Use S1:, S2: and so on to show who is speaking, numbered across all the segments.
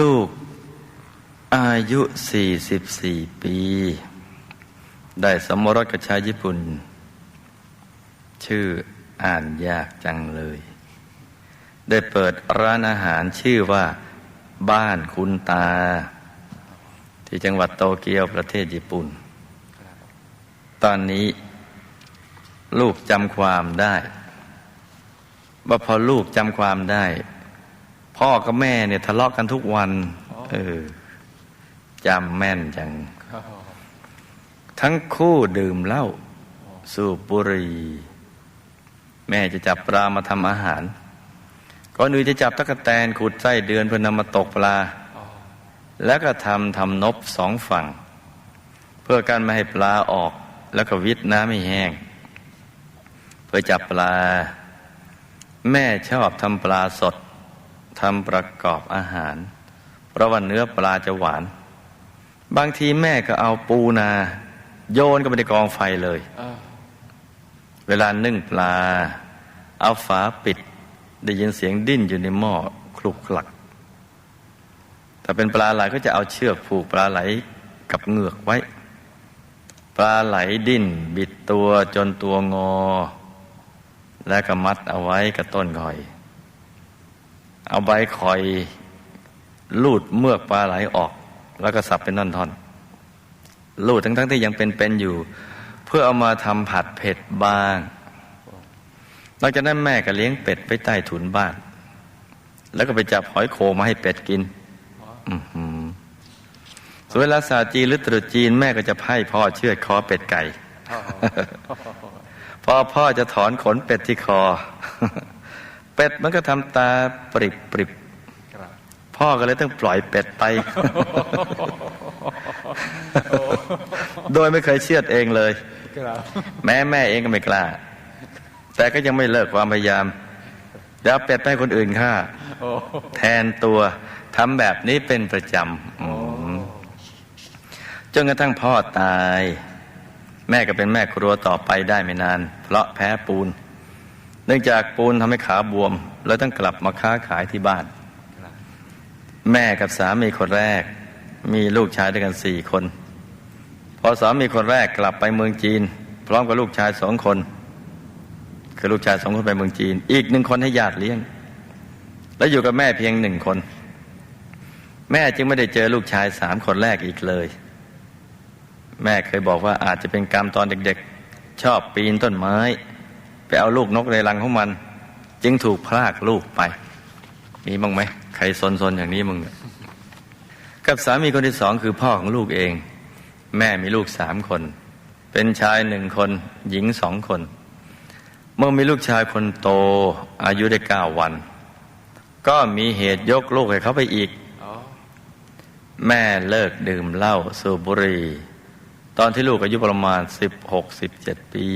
S1: ลูกอายุ 44 ปี ได้สมรสกับชายญี่ปุ่น ชื่ออ่านยากจังเลย ได้เปิดร้านอาหารชื่อว่า บ้านคุณตา ที่จังหวัดโตเกียวประเทศญี่ปุ่น ตอนนี้ ลูกจำความได้ว่าพอลูกจำความได้ พ่อกับแม่เนี่ยทะเลาะกันทุกวัน เออจำแม่นจัง ทั้งคู่ดื่มเหล้าสูบบุหรี่แม่จะจับปลามาทำอาหารก่อนอื่นจะจับตะกแตนขุดไส้เดือนเพื่อนำมาตกปลา แล้วก็ทำทำนบสองฝั่ง เพื่อการไม่ให้ปลาออก แล้วก็วิทน้ำไม่แห้ง เพื่อจับปลา แม่ชอบทำปลาสด ทำประกอบอาหาร เพราะว่าเนื้อปลาจะหวาน บางทีแม่ก็เอาปูนา โยนก็ไปในกองไฟเลย เวลานึ่งปลา เอาฝาปิด ได้ยินเสียงดิ้นอยู่ในหม้อคลุกคลักถ้าเป็นปลาไหลก็จะเอาเชือกผูกปลาไหลกับเหงือกไว้ ปลาไหลดิ้น บิดตัวจนตัวงอ แล้วก็มัดเอาไว้กับต้นคอย เอาใบคอยลูดเมือกปลาไหลออก แล้วก็สับเป็นท่อนๆลูดทั้งๆทที่ยังเป็นๆอยู่ เพื่อเอามาทำผัดเผ็ดบ้างหลังจากนั้นแม่ก็เลี้ยงเป็ดไปใต้ถุนบ้าน แล้วก็ไปจับหอยโขงมาให้เป็ดกินอือหือส่วนเวลาศาสตร์จีนหรือตรุษจีนแม่ก็จะให้พ่อเชือดคอเป็ดไก่พอพ่อจะถอนขนเป็ดที่คอ เป็ดมันก็ทำตาปริบปริบพ่อก็เลยต้องปล่อยเป็ดไป โดยไม่เคยเชือดเองเลย แม่แม่เองก็ไม่กล้า แต่ก็ยังไม่เลิกความพยายามเดี๋ยวเป็ดไปให้คนอื่นฆ่าแทนตัวทำแบบนี้เป็นประจำอืมจนกระทั่งพ่อตาย แม่ก็เป็นแม่ครัวต่อไปได้ไม่นาน เพราะแพ้ปูน เนื่องจากปูนทำให้ขาบวม แล้วต้องกลับมาค้าขายที่บ้าน แม่กับสามีคนแรก มีลูกชายด้วยกันสี่คน พอสามีคนแรกกลับไปเมืองจีน พร้อมกับลูกชายสองคน คือลูกชายสองคนไปเมืองจีน อีกหนึ่งคนให้ญาติเลี้ยง แล้วอยู่กับแม่เพียงหนึ่งคน แม่จึงไม่ได้เจอลูกชายสามคนแรกอีกเลย แม่เคยบอกว่าอาจจะเป็นกรรมตอนเด็กๆ ชอบปีนต้นไม้ ไปเอาลูกนกในรังของมัน จึงถูกพรากลูกไป มีบ้างไหมใครซนๆอย่างนี้มึงกับสามีคนที่สองคือพ่อของลูกเอง แม่มีลูกสามคน เป็นชายหนึ่งคน หญิงสองคน เมื่อมีลูกชายคนโต อายุได้เก้าวัน ก็มีเหตุยกลูกให้เขาไปอีกแม่เลิกดื่มเหล้าสูบบุหรี่ ตอนที่ลูกอายุประมาณสิบหกสิบเจ็ดปี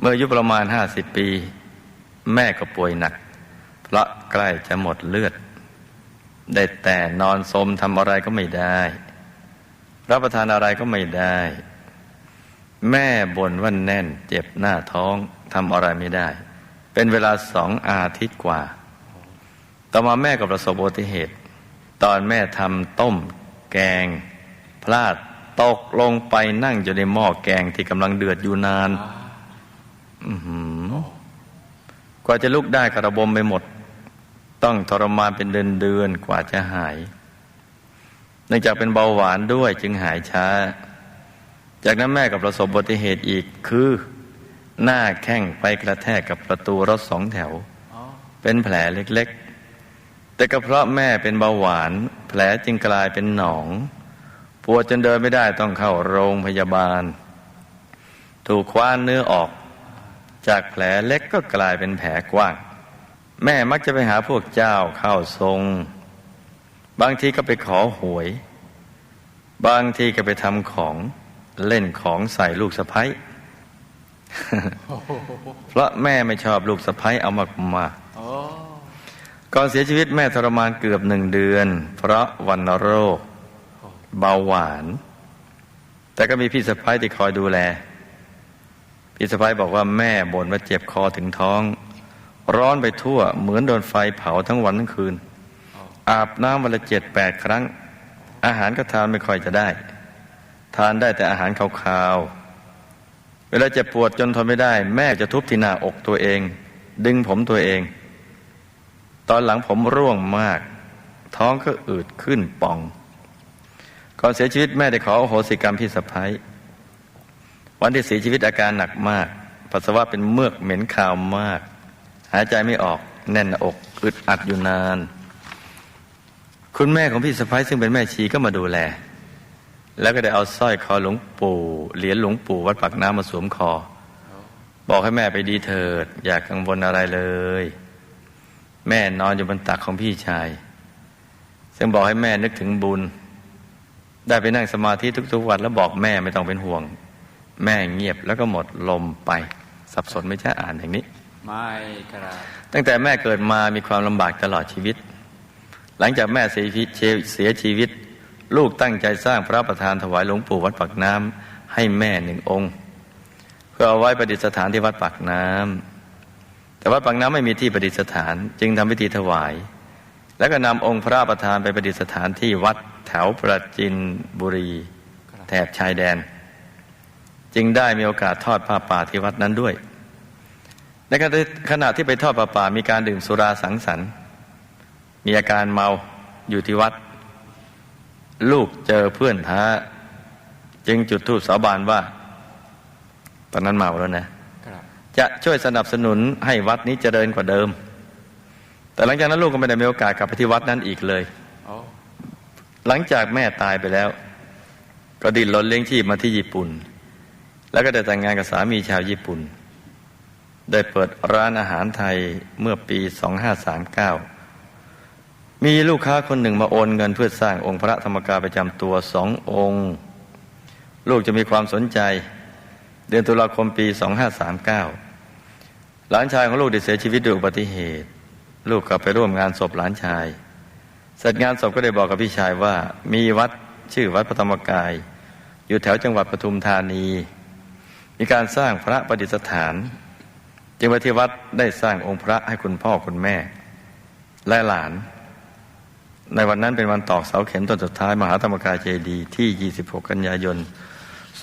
S1: เมื่ออายุประมาณห้าสิบปี แม่ก็ป่วยหนัก เพราะใกล้จะหมดเลือด ได้แต่นอนสมทำอะไรก็ไม่ได้ รับประทานอะไรก็ไม่ได้ แม่บ่นว่าแน่นเจ็บหน้าท้องทำอะไรไม่ได้ เป็นเวลาสองอาทิตย์กว่า ต่อมาแม่ก็ประสบอุบัติเหตุ ตอนแม่ทำต้ม แกง พลาดตกลงไปนั่งอยู่ในหม้อแกงที่กำลังเดือดอยู่นานอือหือ กว่าจะลุกได้กระบมไปหมด ต้องทรมานเป็นเดือนเดือนๆกว่าจะหายเนื่องจากเป็นเบาหวานด้วยจึงหายช้า จากนั้นแม่กับประสบอุบัติเหตุอีกคือ หน้าแข้งไปกระแทกกับประตูรถสองแถว เป็นแผลเล็กๆ แต่ก็เพราะแม่เป็นเบาหวาน แผลจึงกลายเป็นหนองปวดจนเดินไม่ได้ต้องเข้าโรงพยาบาล ถูกคว้านเนื้อออก จากแผลเล็กก็กลายเป็นแผลกว้าง แม่มักจะไปหาพวกเจ้าเข้าทรง บางทีก็ไปขอหวย บางทีก็ไปทำของเล่นของใส่ลูกสะพ้ยเพราะแม่ไม่ชอบลูกสะพ้ยเอามากมาก่อนเสียชีวิตแม่ทรมานเกือบหนึ่งเดือน เพราะวันโรค เบาหวาน แต่ก็มีพี่สะพ้ยที่คอยดูแล พี่สะพ้ยบอกว่าแม่บ่นว่าเจ็บคอถึงท้อง ร้อนไปทั่ว เหมือนโดนไฟเผาทั้งวันทั้งคืน อาบน้ำวันละเจ็ดแปดครั้ง อาหารก็ทานไม่ค่อยจะได้ ทานได้แต่อาหารคาวๆ เวลาเจ็บปวดจนทนไม่ได้ แม่จะทุบที่หน้าอกตัวเอง ดึงผมตัวเอง ตอนหลังผมร่วงมาก ท้องก็อืดขึ้นป่อง ก่อนเสียชีวิตแม่ได้ขออโหสิกรรมพี่สะพ้าย วันที่เสียชีวิตอาการหนักมาก ปัสสาวะเป็นเมือกเหม็นคาวมาก หายใจไม่ออกแน่นอกอึดอัดอยู่นาน คุณแม่ของพี่สะพ้ายซึ่งเป็นแม่ชีก็มาดูแล แล้วก็ได้เอาสร้อยคอหลวงปู่เหรียญหลวงปู่วัดปากน้ำมาสวมคอ บอกให้แม่ไปดีเถิด อย่ากกังวลอะไรเลย แม่นอนอยู่บนตักของพี่ชาย ซึ่งบอกให้แม่นึกถึงบุญ ได้ไปนั่งสมาธิทุกๆวันแล้วบอกแม่ไม่ต้องเป็นห่วง แม่เงียบแล้วก็หมดลมไป สับสนไม่ใช่อ่านอย่างนี้
S2: ไม่ครับ
S1: ตั้งแต่แม่เกิดมามีความลำบากตลอดชีวิต หลังจากแม่เสียชีวิตเสียชีวิต ลูกตั้งใจสร้างพระประธานถวายหลวงปู่วัดปากน้ำให้แม่หนึ่งองค์ เพื่อเอาไว้ประดิษฐานที่วัดปากน้ำแต่วัดปากน้ำไม่มีที่ประดิษฐาน จึงทำพิธีถวาย แล้วก็นำองค์พระประธานไปประดิษฐานที่วัดแถวประจินบุรี แถบชายแดน จึงได้มีโอกาสทอดผ้าป่าที่วัดนั้นด้วย ในขณะที่ไปทอดผ้าป่ามีการดื่มสุราสังสรรค์ มีอาการเมาอยู่ที่วัด ลูกเจอเพื่อนท้า จึงจุดธูปสาบานว่า ตอนนั้นเมาแล้วนะ
S2: ครับ
S1: จะช่วยสนับสนุนให้วัดนี้เจริญกว่าเดิม แต่หลังจากนั้นลูกก็ไม่ได้มีโอกาสกลับไปที่วัดนั้นอีกเลย
S2: โอ้
S1: หลังจากแม่ตายไปแล้ว ก็ดิ้นรนเลี้ยงชีพมาที่ญี่ปุ่น แล้วก็ได้แต่งงานกับสามีชาวญี่ปุ่น ได้เปิดร้านอาหารไทยเมื่อปี 2539 มีลูกค้าคนหนึ่งมาโอนเงินเพื่อสร้างองค์พระธรรมกายประจำตัวสององค์ ลูกจะมีความสนใจ เดือนตุลาคมปี 2539 หลานชายของลูกได้เสียชีวิตด้วยอุบัติเหตุ ลูกกลับไปร่วมงานศพหลานชายเสร็จงานศพก็ได้บอกกับพี่ชายว่า มีวัดชื่อวัดพระธรรมกาย อยู่แถวจังหวัดปทุมธานี มีการสร้างพระประดิษฐาน จึงไปที่วัดได้สร้างองค์พระให้คุณพ่อคุณแม่ และหลาน ในวันนั้นเป็นวันตอกเสาเข็มต้นสุดท้าย มหาธรรมกายเจดีย์ที่ 26 กันยายน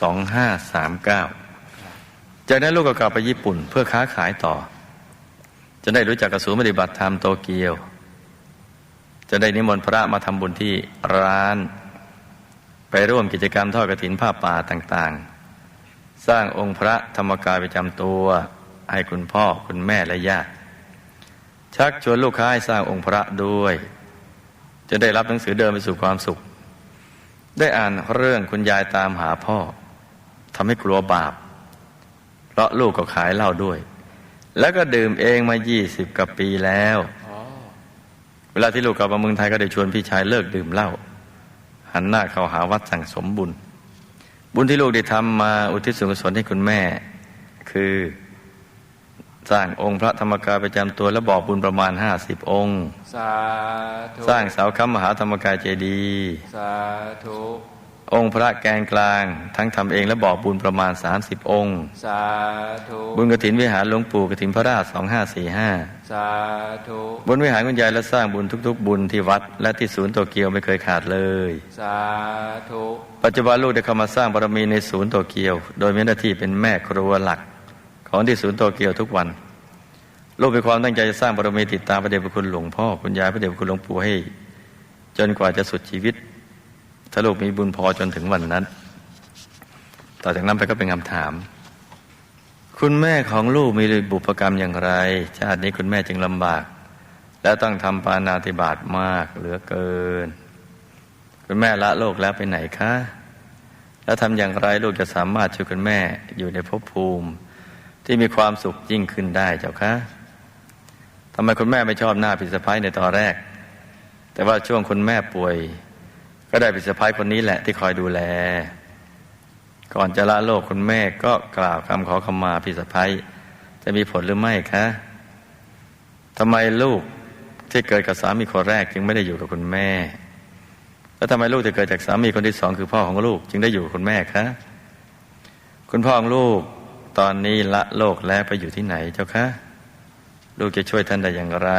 S1: 2539 จากนั้นลูกก็กลับไปญี่ปุ่นเพื่อค้าขายต่อ จะได้รู้จักกระสูนปฏิบัติธรรมโตเกียว จะได้นิมนต์พระมาทำบุญที่ร้าน ไปร่วมกิจกรรมทอดกระถินผ้าป่าต่าง ๆ สร้างองค์พระธรรมกายประจำตัว ให้คุณพ่อคุณแม่และญาติชักชวนลูกค้าให้สร้างองค์พระด้วย จะได้รับหนังสือเดินไปสู่ความสุข ได้อ่านเรื่องคุณยายตามหาพ่อทำให้กลัวบาป เพราะลูกก็ขายเหล้าด้วย แล้วก็ดื่มเองมายี่สิบกว่าปีแล้วเวลาที่ลูกกลับมาเมืองไทยก็ได้ชวนพี่ชายเลิกดื่มเหล้าหันหน้าเข้าหาวัดสั่งสมบุญ บุญที่ลูกได้ทำมาอุทิศส่วนกุศลให้คุณแม่ คือสร้างองค์พระธรรมกายประจำตัวและบอกบุญประมาณห้าสิบองค์
S2: สาธุ
S1: สร้างเสาค้ำมหาธรรมกายเจดีย์
S2: สาธุ
S1: องค์พระแกนกลาง ทั้งทำเองและบอกบุญประมาณสามสิบองค์
S2: สาธุ
S1: บุญกระถินวิหารหลวงปู่กระถินพระราชสองห้าสี่ห้า
S2: สาธุ
S1: บุญวิหารคุณยายและสร้างบุญทุก ๆ บุญที่วัด และที่ศูนย์โตเกียวไม่เคยขาดเลย
S2: สาธุ
S1: ปัจจุบันลูกได้เข้ามาสร้างบารมีในศูนย์โตเกียว โดยมีหน้าที่เป็นแม่ครัวหลัก ของที่ศูนย์โตเกียวทุกวัน ลูกมีความตั้งใจจะสร้างบารมีติดตามพระเดชพระคุณหลวงพ่อคุณยายพระเดชพระคุณหลวงปู่ให้ จนกว่าจะสุดชีวิตถ้าลูกมีบุญพอจนถึงวันนั้น ต่อจากนั้นไปก็เป็นคำถาม คุณแม่ของลูกมีบุพกรรมอย่างไร ชาตินี้คุณแม่จึงลำบาก และต้องทำปานาติบาตมากเหลือเกิน คุณแม่ละโลกแล้วไปไหนคะ แล้วทำอย่างไรลูกจะสามารถช่วยคุณแม่อยู่ในภพภูมิ ที่มีความสุขยิ่งขึ้นได้เจ้าคะทำไมคุณแม่ไม่ชอบหน้าพิสะพ้ายในตอนแรก แต่ว่าช่วงคุณแม่ป่วย ก็ได้พิสะพ้ายคนนี้แหละที่คอยดูแล ก่อนจะละโลกคุณแม่ก็กล่าวคำขอขมาพิสะพ้ยจะมีผลหรือไม่คะทำไมลูกที่เกิดกับสามีคนแรกจึงไม่ได้อยู่กับคุณแม่ แล้วทำไมลูกจะเกิดจากสามีคนที่สองคือพ่อของลูกจึงได้อยู่กับคุณแม่คะ คุณพ่อของลูกตอนนี้ละโลกแล้วไปอยู่ที่ไหนเจ้าคะ ลูกจะช่วยท่านได้อย่างไร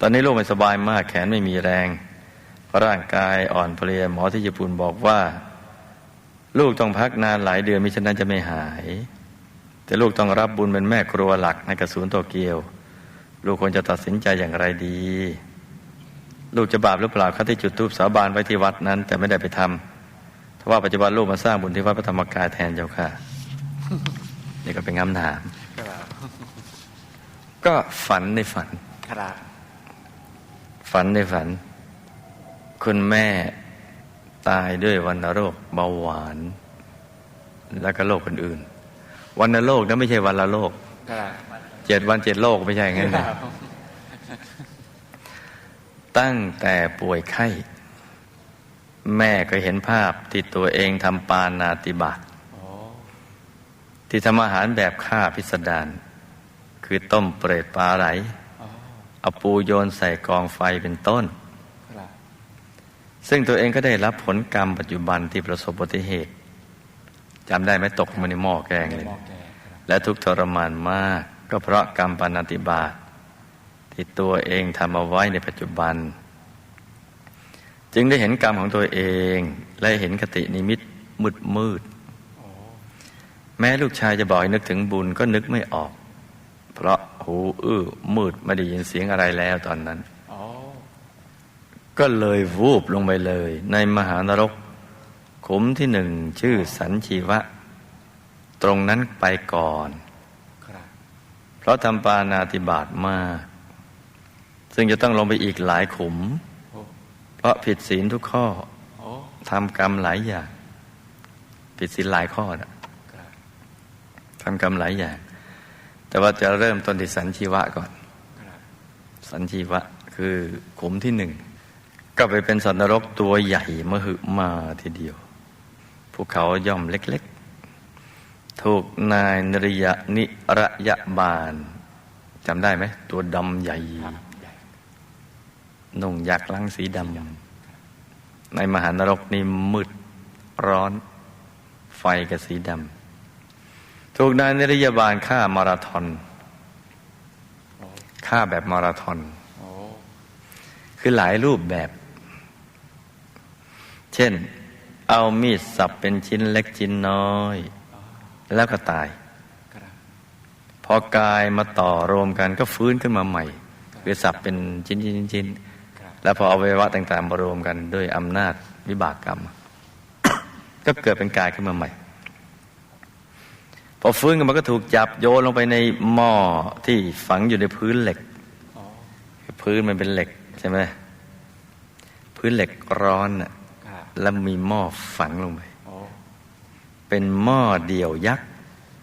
S1: ตอนนี้ลูกไม่สบายมากแขนไม่มีแรง ร่างกายอ่อนเพลียหมอที่ญี่ปุ่นบอกว่า ลูกต้องพักนานหลายเดือนมิฉะนั้นจะไม่หาย แต่ลูกต้องรับบุญเป็นแม่ครัวหลักในกระสุนโตเกียว ลูกควรจะตัดสินใจอย่างไรดี ลูกจะบาปหรือเปล่าครับที่จุดธูปสาบานไว้ที่วัดนั้น แต่ไม่ได้ไปทำเพราะว่าปัจจุบันลูกมาสร้างบุญที่วัดพระธรรมกายแทนเจ้าค่ะนี่ก็เป็นคำถาม
S2: ครับ
S1: ก็ฝันในฝัน
S2: ครับ
S1: ฝันในฝัน คุณแม่ ตายด้วยวัณโรคเบาหวาน แล้วก็โรคอื่นๆวัณโรคนั้นไม่ใช่วันละโรค
S2: ครับ
S1: เจ็ดวันเจ็ดโรคไม่ใช่งั้น
S2: ค
S1: นะ
S2: รับ
S1: ตั้งแต่ป่วยไข้ แม่ก็เห็นภาพที่ตัวเองทำปานาติบาต
S2: โอ้
S1: ที่ทำอาหารแบบฆ่าพิสดารคือต้มเปรตปลาไหล
S2: โอ้
S1: เอาปูโยนใส่กองไฟเป็นต้น
S2: ครับ
S1: ซึ่งตัวเองก็ได้รับผลกรรมปัจจุบันที่ประสบอุบัติเหตุจำได้ไหมตกมาในหม้อแกงเลย
S2: และ
S1: ทุกทรมานมาก ก็เพราะกรรมปานาติบาตที่ตัวเองทำเอาไว้ในปัจจุบัน จึงได้เห็นกรรมของตัวเอง และเห็นคตินิมิตมืดมืด แม้ลูกชายจะบอกให้นึกถึงบุญก็นึกไม่ออก เพราะหูอื้อมืดไม่ได้ยินเสียงอะไรแล้วตอนนั้น ก็เลยวูบลงไปเลย ในมหานรก ขุมที่หนึ่งชื่อสันชีวะ ตรงนั้นไปก่อน เพราะทำปานาติบาตมาก ซึ่งจะต้องลงไปอีกหลายขุม เพราะผิดศีลทุกข้อ
S2: อ
S1: ทำกรรมหลายอย่าง ผิดศีลหลายข้อนะทำกรรมหลายอย่าง แต่ว่าจะเริ่มต้นที่สันชีวะก่อน สันชีวะคือขุมที่หนึ่ง ก็ไปเป็นสัตว์นรกตัวใหญ่มหึมาทีเดียวภูเขาย่อมเล็กๆ ถูกนายนริยะนิระยะบาลจำได้ไหม ตัวดำใหญ่
S2: ครับใหญ่
S1: นุ่งยักษ์ลังสีดำ ในมหานรกนี่มืดร้อน ไฟกับสีดำ ถูกนายนริยาบาลฆ่ามาราธอน
S2: โอ้
S1: ฆ่าแบบมาราธอน
S2: โอ้
S1: คือหลายรูปแบบ เช่น เอามีดสับเป็นชิ้นเล็กชิ้นน้อย แล้วก็ตาย
S2: ครับ
S1: พอกายมาต่อรวมกันก็ฟื้นขึ้นมาใหม่คือสับเป็นชิ้นชิ้นชิ้น
S2: ครับ
S1: แล้วพออวัยวะต่างๆมารวมกันด้วยอำนาจวิบากกรรม ก็เกิดเป็นกายขึ้นมาใหม่ พอฟื้นกันมันก็ถูกจับโยนลงไปในหม้อที่ฝังอยู่ในพื้นเหล็ก
S2: โอ้
S1: พื้นมันเป็นเหล็กใช่ไหมพื้นเหล็กร้อนน่ะ
S2: ครับ
S1: แล้วมีหม้อฝังลงไป
S2: โอ้
S1: เป็นหม้อเดี่ยวยักษ์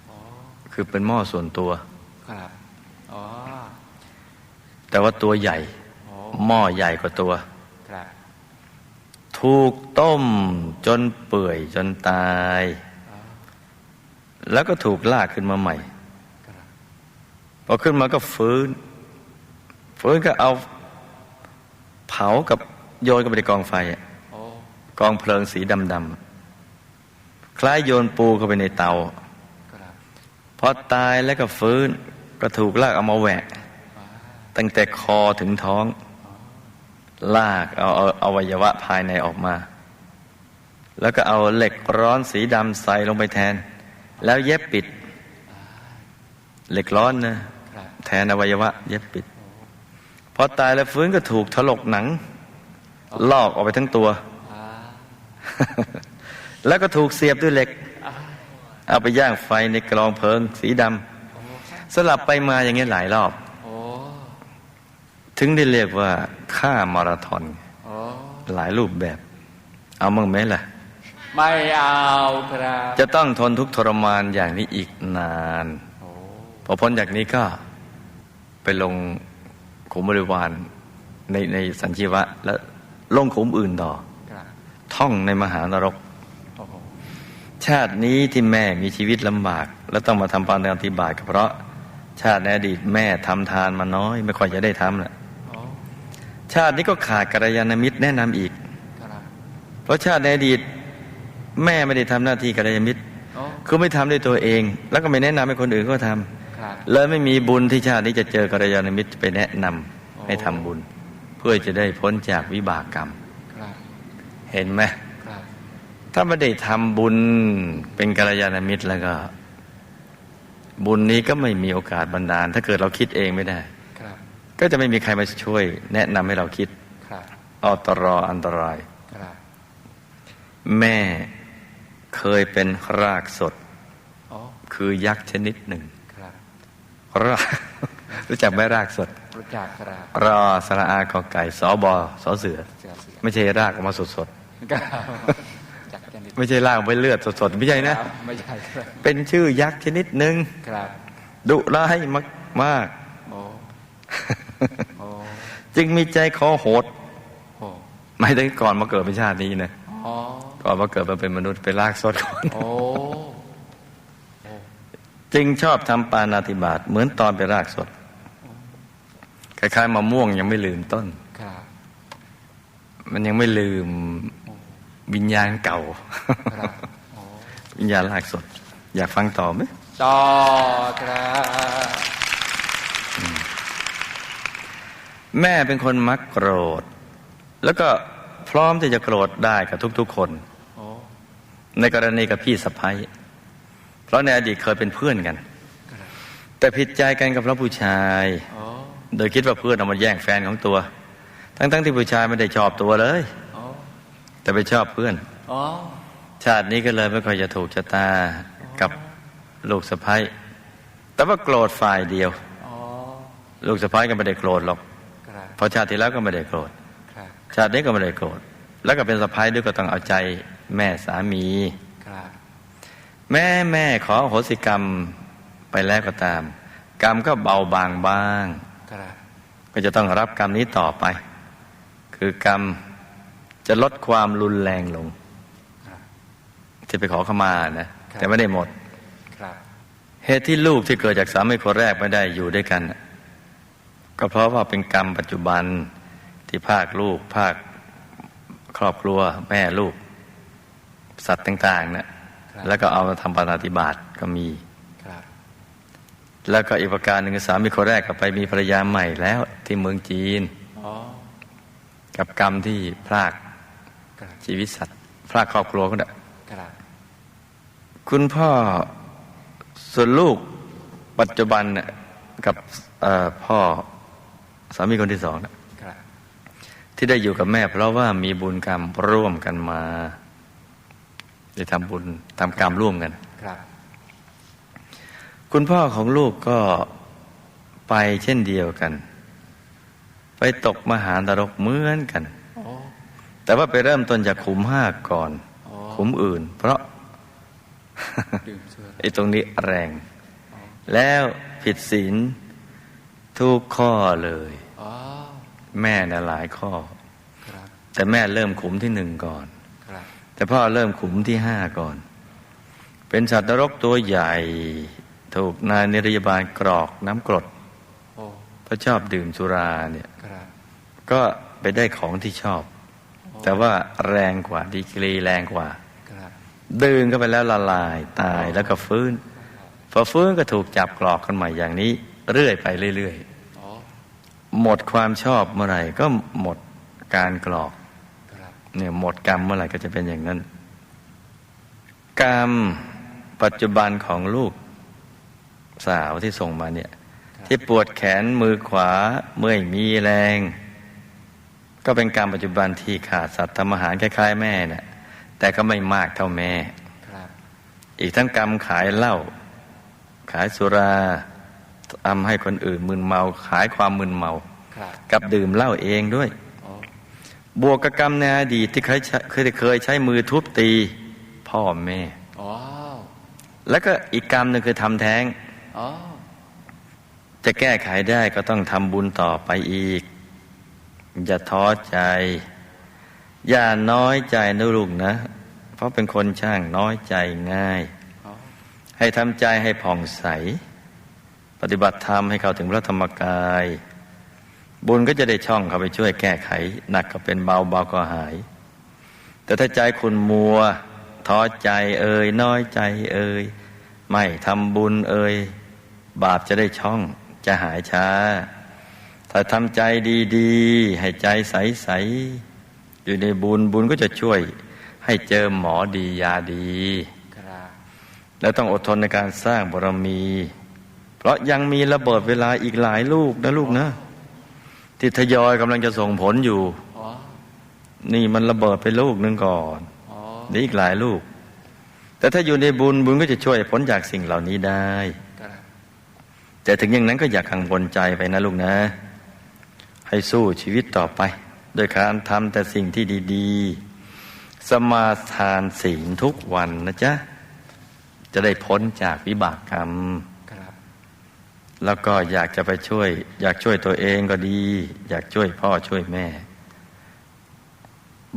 S2: โอ้
S1: คือเป็นหม้อส่วนตัว
S2: ครับอ๋อ
S1: แต่ว่าตัวใหญ่
S2: โอ้
S1: หม้อใหญ่กว่าตัว
S2: ครับ
S1: ถูกต้มจนเปื่อยจนตาย
S2: อ๋อ
S1: แล้วก็ถูกลากขึ้นมาใหม่
S2: ครับ
S1: พอขึ้นมาก็ฟื้น ฟื้นก็เอา เผากับโยนกับไปในกองไฟอะ
S2: โอ้
S1: กองเพลิงสีดำๆคล้ายโยนปูเข้าไปในเตา
S2: ครับ
S1: พอตายแล้วก็ฟื้นก็ถูกลากเอามาแหวะ
S2: ว้า
S1: ตั้งแต่คอถึงท้อง ลากเอาเอาอวัยวะภายในออกมา แล้วก็เอาเหล็กร้อนสีดำใส่ลงไปแทน แล้วเย็บปิด เหล็กร้อนนะครับแทนอวัยวะ เย็บปิดพอตายแล้วฟื้นก็ถูกถลกหนัง ลอกออกไปทั้งตัว
S2: อ่า
S1: แล้วก็ถูกเสียบด้วยเหล็ก
S2: อ่า
S1: เอาไปย่างไฟในกลองเพลิง สีดำ
S2: โอ้
S1: สลับไปมาอย่างเงี้ยหลายรอบ
S2: โอ้
S1: ถึงได้เรียกว่าฆ่ามาราธอน
S2: โอ้
S1: หลายรูปแบบ เอามั่งไหมล่ะ
S2: ไม่เอาครับ
S1: จะต้องทนทุกข์ทรมานอย่างนี้อีกนาน
S2: โอ้
S1: พอพ้นจากนี้ก็ไปลงขุมบริวารในในสัญชีวะ และลงขุมอื่นต่อ
S2: ครับ
S1: ท่องในมหานรก ชาตินี้ที่แม่มีชีวิตลำบาก แล้วต้องมาทำปานาติบาตก็เพราะ ชาติในอดีตแม่ทำทานมาน้อย ไม่ค่อยจะได้ทำแหละชาตินี้ก็ขาดกัลยาณมิตรแนะนำอีก เพราะชาติในอดีตแม่ไม่ได้ทำหน้าที่กัลยาณมิตรคือไม่ทำด้วยตัวเอง แล้วก็ไม่แนะนำให้คนอื่นเขาทำเลยไม่มีบุญที่ชาตินี้จะเจอกัลยาณมิตรไปแนะนำให้ทำบุญ เพื่อจะได้พ้นจากวิบากกรรม เห็นไหม
S2: ครับ
S1: ถ้าไม่ได้ทำบุญเป็นกัลยาณมิตรแล้วก็ บุญนี้ก็ไม่มีโอกาสบันดาล ถ้าเกิดเราคิดเองไม่ได้
S2: ครับ
S1: ก็จะไม่มีใครมาช่วย แนะนำให้เราคิด
S2: ครับ
S1: อตรออันตราย
S2: ครับ
S1: แม่เคยเป็นรากสด
S2: อ๋อ
S1: คือยักษ์ชนิดหนึ่ง
S2: ครับ
S1: รากรู้จักไหมรากสด
S2: รู้จักครับ
S1: รอสระอากอไก่สอบอสอเสือ
S2: เสือเสือ
S1: ไม่ใช่รากออกมาสดสด
S2: ครับจักชนิด
S1: ๆไม่ใช่รากออกไปเลือดสดสดๆไม่ใช่นะ
S2: ครับไม่ใช่ครับ
S1: เป็นชื่อยักษ์ชนิดหนึ่ง
S2: ครับ
S1: ดุร้ายมากมาก
S2: โอ้โอ้
S1: ๆจึงมีใจคอโหด
S2: โอ้
S1: ไม่ได้ก่อนมาเกิดเป็นชาตินี้นะ
S2: อ๋อ
S1: ก่อนมาเกิดมาเป็นมนุษย์เป็นรากสดก่อน
S2: โอ้
S1: จึงชอบทำปานาติบาตเหมือนตอนเป็นรากสดคล้ายๆมะม่วงยังไม่ลืมต้น
S2: ครับ
S1: มันยังไม่ลืม วิญญาณเก่า
S2: ครับโอ้
S1: วิญญาณรากสด อยากฟังต่อไหม
S2: ต่อครับ
S1: แม่เป็นคนมักโกรธ แล้วก็พร้อมที่จะโกรธได้กับทุกๆคน
S2: โอ้
S1: ในกรณีกับพี่สะพ้ยเพราะในอดีตเคยเป็นเพื่อนกัน
S2: ครับ
S1: แต่ผิดใจกันกับพระผู้ชาย
S2: โอ้
S1: โดยคิดว่าเพื่อนเอามาแย่งแฟนของตัว ทั้งๆที่ผู้ชายไม่ได้ชอบตัวเลย
S2: โอ้
S1: แต่ไปชอบเพื่อน
S2: โอ้
S1: ชาตินี้ก็เลยไม่ค่อยจะถูกชะตากับลูกสะพ้ยแต่ว่าโกรธฝ่ายเดียว
S2: โอ้
S1: ลูกสะพ้ยก็ไม่ได้โกรธหรอก
S2: ครับ
S1: เพราะชาติที่แล้วก็ไม่ได้โกรธ
S2: ครับ
S1: ชาตินี้ก็ไม่ได้โกรธแล้วก็เป็นสะพ้ายด้วยก็ต้องเอาใจแม่สามี
S2: ครับ
S1: แม่แม่ขออโหสิกรรมไปแล้วก็ตาม กรรมก็เบาบางบ้าง
S2: ครับ
S1: ก็จะต้องรับกรรมนี้ต่อไป คือกรรม จะลดความรุนแรงลง
S2: ครับ
S1: ที่ไปขอขมานะ แต่ไม่ได้หมด
S2: ครับ
S1: เหตุที่ลูกที่เกิดจากสามีคนแรกไม่ได้อยู่ด้วยกันน่ะก็เพราะว่าเป็นกรรมปัจจุบันที่ภาคลูก ภาคครอบครัว แม่ลูก สัตว์ต่างๆนะแล้วก็เอามาทำปาณาติบาตก็มี
S2: ครับ
S1: แล้วก็อีกประการหนึ่งคือสามีคนแรกก็ไปมีภรรยาใหม่แล้วที่เมืองจีน
S2: โอ้
S1: กับกรรมที่พราก
S2: ครับ
S1: ชีวิตสัตว์พรากครอบครัวก็ได้
S2: ครับ
S1: คุณพ่อส่วนลูกปัจจุบันน่ะกับเอ่อพ่อสามีคนที่สองน่ะ
S2: ครับ
S1: ที่ได้อยู่กับแม่ เพราะว่ามีบุญกรรมร่วมกันมาได้ทำบุญทำกรรมร่วมกัน
S2: ครับ
S1: คุณพ่อของลูกก็ไปเช่นเดียวกัน ไปตกมหานรกเหมือนกัน
S2: โอ้
S1: แต่ว่าไปเริ่มต้นจากขุมห้าก่อน
S2: อ๋อ
S1: ขุมอื่น เพราะ
S2: ดื่มเสื้อ
S1: ไอ้ตรงนี้แรง แล้วผิดศีลทุกข้อเลย
S2: อ๋อ
S1: แม่น่ะหลายข้อ
S2: ครับ
S1: แต่แม่เริ่มขุมที่หนึ่งก่อน
S2: ครับ
S1: แต่พ่อเริ่มขุมที่ห้าก่อน เป็นสัตว์นรกตัวใหญ่ ถูกนายนิรยาบาลกรอกน้ำกรด
S2: โอ้
S1: เพราะชอบดื่มสุราเนี่ย
S2: ครับ
S1: ก็ไปได้ของที่ชอบ แต่ว่าแรงกว่าดีกรีแรงกว่า
S2: ครับ
S1: ดื่มเข้าไปแล้วละลายตายแล้วก็ฟื้นพอฟื้นก็ถูกจับกรอกกันใหม่อย่างนี้ เรื่อยไปเรื่อย
S2: โอ้
S1: ๆหมดความชอบเมื่อไหร่ก็หมดการกรอก
S2: ครับ
S1: เนี่ยหมดกรรมเมื่อไหร่ก็จะเป็นอย่างนั้น กรรมปัจจุบันของลูกสาวที่ส่งมาเนี่ย ที่ปวดแขนมือขวาเมื่อยมีแรง ก็เป็นกรรมปัจจุบันที่ขาดสัตว์ทำอาหารคล้าย ๆ แม่น่ะแต่ก็ไม่มากเท่าแม่
S2: ครับ
S1: อีกทั้งกรรมขายเหล้าขายสุราทำให้คนอื่นมึนเมา ขายความมึนเมา
S2: ครับ
S1: กับดื่มเหล้าเองด้วย
S2: โอ้
S1: บวกกับกรรมในอดีตที่เคยใช้เคยเคยใช้มือทุบตี พ่อแม่
S2: อ๋อ
S1: แล้วก็อีกกรรมหนึ่งคือทำแท้ง
S2: อ๋อ
S1: จะแก้ไขได้ก็ต้องทำบุญต่อไปอีก อย่าท้อใจ อย่าน้อยใจนะลูกนะ เพราะเป็นคนช่างน้อยใจง่าย ให้ทำใจให้ผ่องใส ปฏิบัติธรรมให้เข้าถึงพระธรรมกาย บุญก็จะได้ช่องเข้าไปช่วยแก้ไข หนักก็เป็นเบาเบาก็หาย แต่ถ้าใจคุณมัว ท้อใจเอ่ยน้อยใจเอ่ยไม่ทำบุญเอ่ยบาปจะได้ช่องจะหายช้า ถ้าทำใจดีๆ ให้ใจใสๆอยู่ในบุญบุญก็จะช่วยให้เจอหมอดียาดี
S2: ครับ
S1: แล้วต้องอดทนในการสร้างบารมี เพราะยังมีระเบิดเวลาอีกหลายลูกนะลูกนะ ที่ทยอยกำลังจะส่งผลอยู่
S2: อ๋อ
S1: นี่มันระเบิดไปลูกหนึ่งก่อน
S2: อ๋อ
S1: นี่อีกหลายลูก แต่ถ้าอยู่ในบุญบุญก็จะช่วยพ้นจากสิ่งเหล่านี้ได้
S2: ครับ
S1: แต่ถึงอย่างนั้นก็อย่ากังวลใจไปนะลูกนะ ให้สู้ชีวิตต่อไป โดยการทำแต่สิ่งที่ดีๆ สมาทานศีลทุกวันนะจ๊ะ จะได้พ้นจากวิบากกรรม
S2: ครับ
S1: แล้วก็อยากจะไปช่วย อยากช่วยตัวเองก็ดี อยากช่วยพ่อช่วยแม่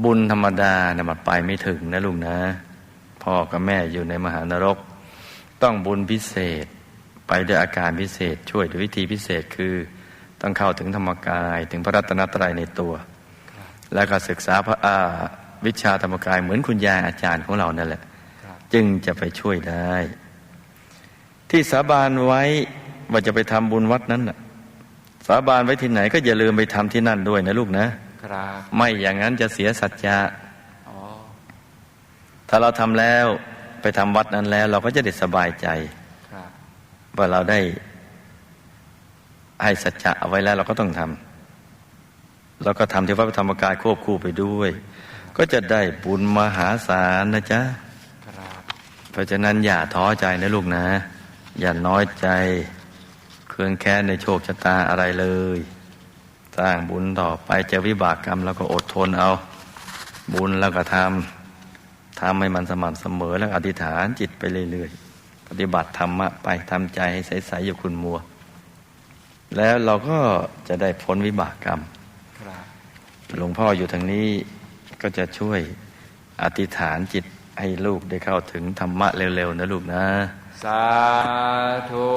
S1: บุญธรรมดาเนี่ยมันไปไม่ถึงนะลุงนะ พ่อกับแม่อยู่ในมหานรก ต้องบุญพิเศษไปด้วยอาการพิเศษ ช่วยด้วยวิธีพิเศษคือ ต้องเข้าถึงธรรมกายถึงพระรัตนตรัยในตัว
S2: ครับ
S1: แล้วก็ศึกษาพระอาวิชาธรรมกายเหมือนคุณยายอาจารย์ของเรานั่นแหละ
S2: ครับ
S1: จึงจะไปช่วยได้ ที่สาบานไว้ว่าจะไปทำบุญวัดนั้นน่ะสาบานไว้ที่ไหนก็อย่าลืมไปทำที่นั่นด้วยนะลูกนะ
S2: ครับ
S1: ไม่อย่างนั้นจะเสียสัจจะ
S2: อ๋อ
S1: ถ้าเราทำแล้วไปทำวัดนั้นแล้ว เราก็จะได้สบายใจ
S2: ครับ
S1: ว่าเราได้ ให้สัจจะเอาไว้แล้วเราก็ต้องทำแล้วก็ทำที่วัดธรรมกายควบคู่ไปด้วย ก็จะได้บุญมหาศาลนะจ๊ะเพราะฉะนั้นอย่าท้อใจนะลูกนะ อย่าน้อยใจเครืองแค้นในโชคชะตาอะไรเลย สร้างบุญต่อไปเจอวิบากกรรม แล้วก็อดทนเอา บุญแล้วก็ทำทำให้มันสม่ำเสมอแล้วอธิษฐานจิตไปเรื่อยๆปฏิบัติธรรมะไปทำใจให้ใสๆอยู่คุณมัว แล้วเราก็จะได้พ้นวิบากกรรม
S2: ครับ
S1: หลวงพ่ออยู่ทางนี้ก็จะช่วยอธิษฐานจิตให้ลูกได้เข้าถึงธรรมะเร็วๆนะลูกนะ
S2: สาธุ